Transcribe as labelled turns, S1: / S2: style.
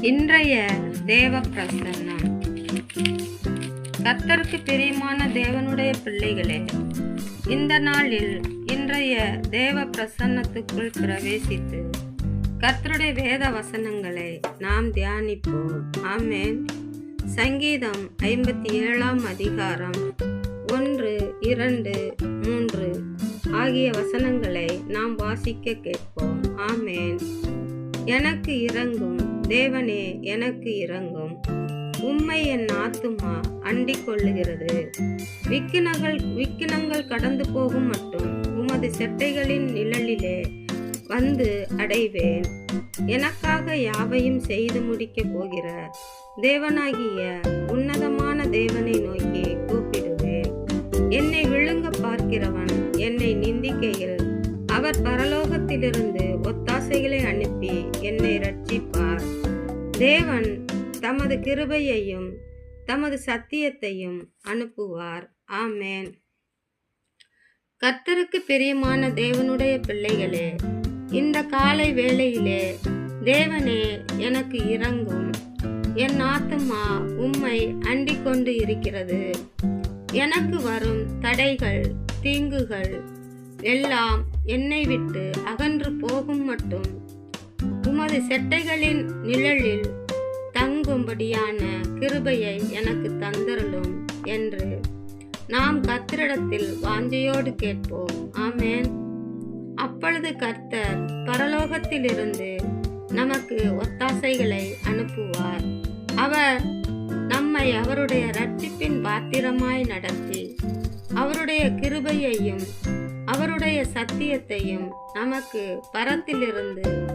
S1: இன்றைய தேவ பிரசன்னம் கர்த்தருக்கு பிரியமான தேவனுடைய பிள்ளைகளே இந்த நாளில் இன்றைய தேவ பிரசன்னத்துக்குள் பிரவேசித்து கர்த்தருடைய வேத வசனங்களை நாம் தியானிப்போம். ஆமேன். சங்கீதம் ஐம்பத்தி ஏழாம் அதிகாரம் ஒன்று இரண்டு மூன்று ஆகிய வசனங்களை நாம் வாசிக்க கேட்போம். ஆமேன். எனக்கு இறங்கும் தேவனே எனக்கு இறங்கும் உம்மை என் ஆத்துமா அண்டிக் கொள்ளுகிறது. விக்கினங்கள் விக்கினங்கள் கடந்து போகும் மட்டும் உமது செட்டைகளின் நிழலிலே வந்து அடைவேன். எனக்காக யாவையும் செய்து முடிக்கப் போகிற தேவனாகிய உன்னதமான தேவனை நோக்கி கூப்பிடுவேன். என்னை விழுங்க பார்க்கிறவன் என்னை நிந்திக்கையில் அவர் பரலோகத்திலிருந்து ஒத்தாசைகளை அனுப்பி என்னை ரட்சிப்பார் தேவன் தமது கிருபையையும் தமது சத்தியத்தையும் அனுப்புவார். ஆமேன். கர்த்தருக்கு பிரியமான தேவனுடைய பிள்ளைகளே இந்த காலை வேளையிலே தேவனே எனக்கு இறங்கும் என் ஆத்துமா உம்மை அண்டிக் கொண்டு இருக்கிறது. எனக்கு வரும் தடைகள் தீங்குகள் எல்லாம் என்னை விட்டு அகன்று போகும் மட்டும். உமது செட்டைகளின் நிழலில் தங்கும்படியான கிருபையை எனக்கு தந்தருளும் என்று நாம் கத்திரிடத்தில் வாஞ்சையோடு கேட்போம். ஆமேன். அப்பொழுது கர்த்தர் பரலோகத்திலிருந்து நமக்கு ஒத்தாசைகளை அனுப்புவார். அவர் நம்மை அவருடைய ரட்சிப்பின் பாத்திரமாய் நடத்தி அவருடைய கிருபையையும் அவருடைய சத்தியத்தையும் நமக்கு பரத்திலிருந்து